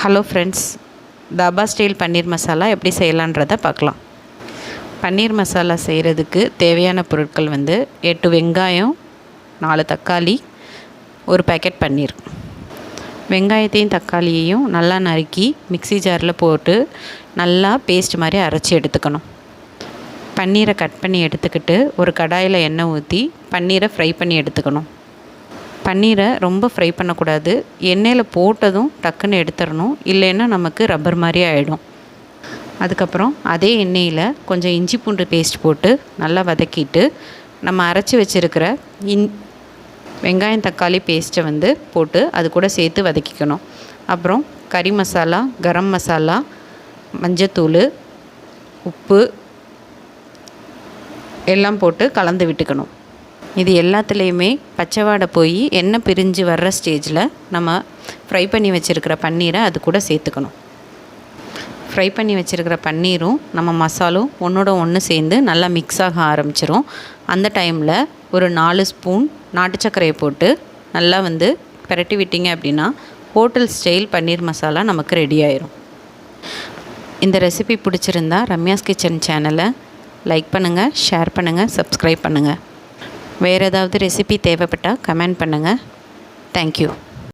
Hello friends dhaba style paneer masala எப்படி செய்யலான்றதை பார்க்கலாம். பன்னீர் மசாலா செய்கிறதுக்கு தேவையான பொருட்கள் வந்து எட்டு வெங்காயம் நாலு தக்காளி ஒரு பேக்கெட் பன்னீர். வெங்காயத்தையும் தக்காளியையும் நல்லா நறுக்கி மிக்ஸி ஜாரில் போட்டு நல்லா பேஸ்ட் மாதிரி அரைச்சி எடுத்துக்கணும். பன்னீரை கட் பண்ணி எடுத்துக்கிட்டு ஒரு கடாயில் எண்ணெய் ஊற்றி பன்னீரை ஃப்ரை பண்ணி எடுத்துக்கணும். பன்னீரை ரொம்ப ஃப்ரை பண்ணக்கூடாது. எண்ணெயில் போட்டதும் டக்குன்னு எடுத்துடணும் இல்லைன்னா நமக்கு ரப்பர் மாதிரி ஆகிடும் அதுக்கப்புறம் அதே எண்ணெயில் கொஞ்சம் இஞ்சி பூண்டு பேஸ்ட் போட்டு நல்லா வதக்கிட்டு நம்ம அரைச்சி வச்சுருக்கிற இன் வெங்காயம் தக்காளி பேஸ்ட்டை வந்து போட்டு அது கூட சேர்த்து வதக்கிக்கணும். அப்புறம் கறி மசாலா கரம் மசாலா மஞ்சத்தூள் உப்பு எல்லாம் போட்டு கலந்து விட்டுக்கணும். இது எல்லாத்துலேயுமே பச்சைவாடை போய் எண்ணெய் பிரிஞ்சு வர்ற ஸ்டேஜில் நம்ம ஃப்ரை பண்ணி வச்சுருக்கிற பன்னீரை அது கூட சேர்த்துக்கணும். ஃப்ரை பண்ணி வச்சுருக்கிற பன்னீரும் நம்ம மசாலும் ஒன்றோட ஒன்று சேர்ந்து நல்லா மிக்ஸ் ஆக ஆரம்பிச்சிரும். அந்த டைமில் ஒரு நாலு ஸ்பூன் நாட்டு சர்க்கரையை போட்டு நல்லா வந்து பிரட்டி விட்டிங்க அப்படின்னா ஹோட்டல் ஸ்டைல் பன்னீர் மசாலா நமக்கு ரெடி ஆயிரும். இந்த ரெசிபி பிடிச்சிருந்தா ரம்யாஸ் கிச்சன் சேனலை லைக் பண்ணுங்கள் ஷேர் பண்ணுங்கள் சப்ஸ்கிரைப் பண்ணுங்கள் வேறு ஏதாவது ரெசிபி தேவைப்பட்டால் கமெண்ட் பண்ணுங்கள் தேங்க்யூ